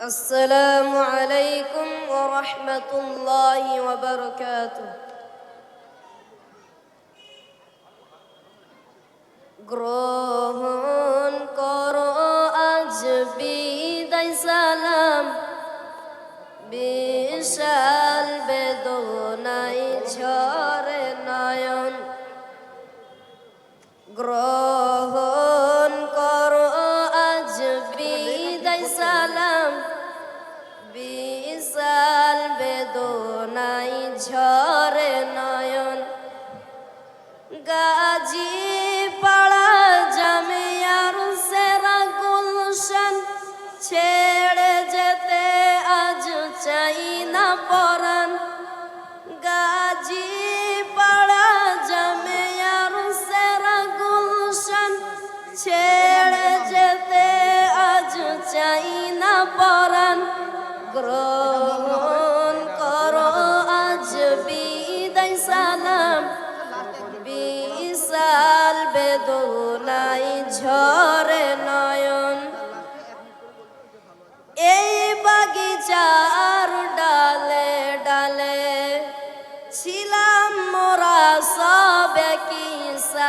السلام عليكم ورحمة الله وبركاته গ্রহণ করো আজ বিদায় সালাম বিশাল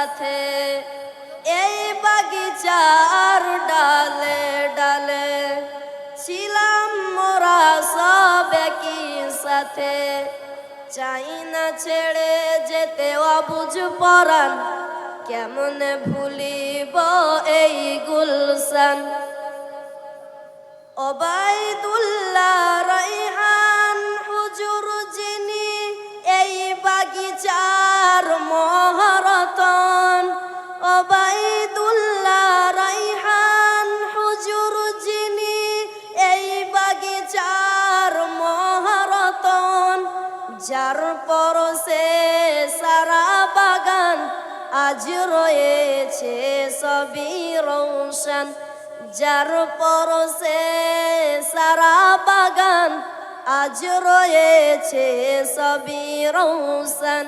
সাথে এই বাগিচার ডালে ডালে ছিলাম মোরা সব একই সাথে। চাই না ছেড়ে যেতে অবুঝ পরান কেমন ভুলিব এই গুলশান? অবাইদুল্লাহ আজ রয়েছে সবই রৌশন, যার পরশে সারা বাগান। আজ রয়েছে সবই রৌশন,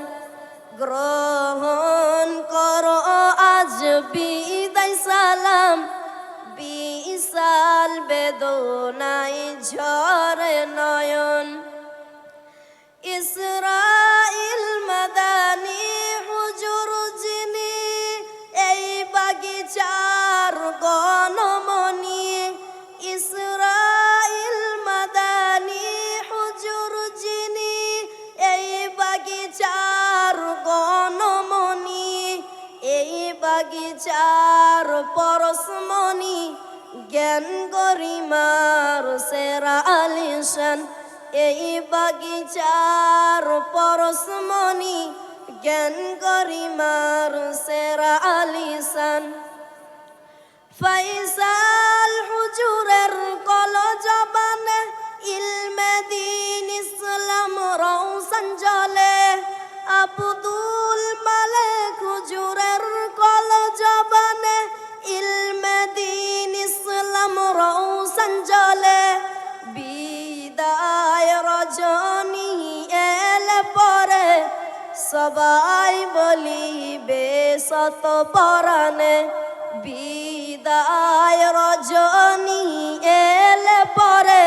গ্রহণ করো আজ বিদায় সালাম। বিশাল বেদনাই ঝরে নয়ন বাগিচার পরশমণি জ্ঞান গরিমার সেরা আলিশান। এই বাগিচার পরশমণি জ্ঞান গরিমার সেরা আলিশান। ফাইসাল হুজুরের কল জবানে ইলমে দিন ইসলাম রৌশন জলে সবাই বলিবে শত পরাণে বিদায় রজনী এলে পরে।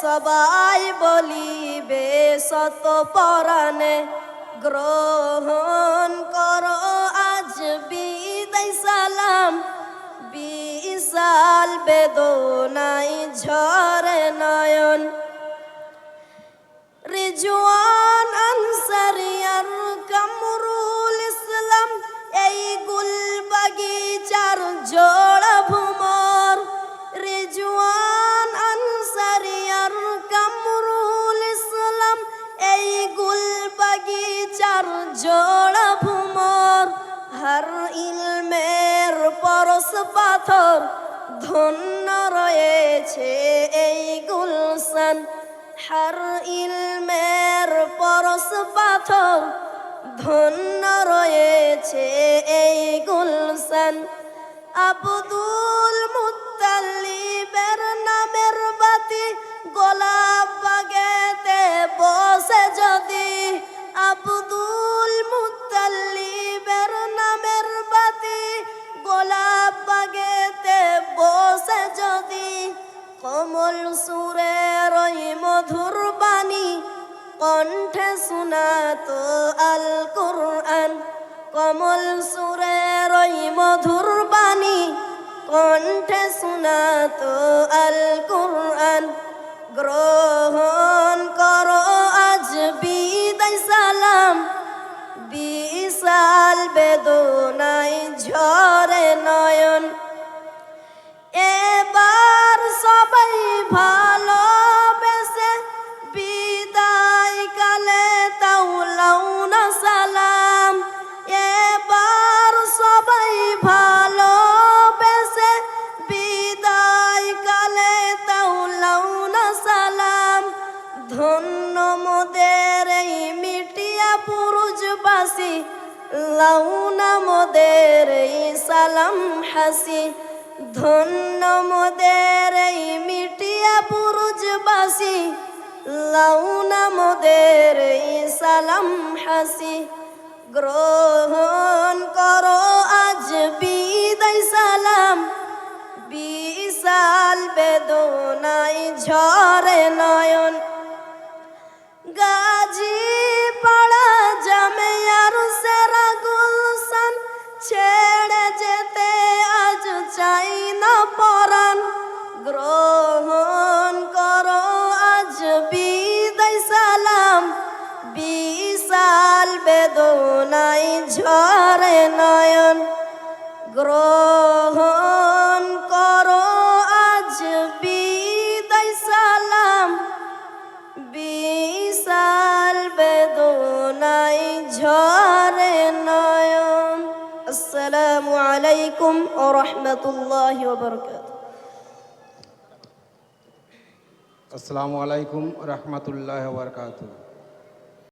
সবাই বলিবে শত পরাণে গ্রহণ করো, আজ বিদায় সালাম। বিশাল বেদনাই ঝরে নয়ন। রিজওয়ান এই গুল বাগিচার জোড়া ভুমর, রিজওয়ান আনসারিয়ার কামরুল ইসলাম, এই গুল বাগিচার জোড়া ভুমর, হর ইলমের পরশ পাথর ধন্য রয়েছে এই গুলশান, হর ইলমের পরশ পাথর ধন্য রয়েছে এই গুলশান। আব্দুল মুতাল্লিবের নামের বাতি গোলাপ বাগেতে বসে যদি। আব্দুল মুতাল্লিবের নামের বাতি গোলাপ বাগেতে বসে যদি। কমল সুরের মধুর বাণী কণ্ঠে শোনাতো আল কোরআন। কমল সুরের ওই মধুর বাণী। কণ্ঠে তো আল কোরআন। গ্রহণ করো ধন্য মোদের এই মিটিয়া পুরুষবাসী লাউনা মোদের এই সালাম হাসি। ধন্য মোদের এই মিটিয়া পুরুষবাসী লাউনা মোদের এই সালাম হাসি। গ্রহণ করো আজ বিদায় সালাম علينا يا السلام عليكم ورحمة الله وبركاته. السلام عليكم ورحمة الله وبركاته.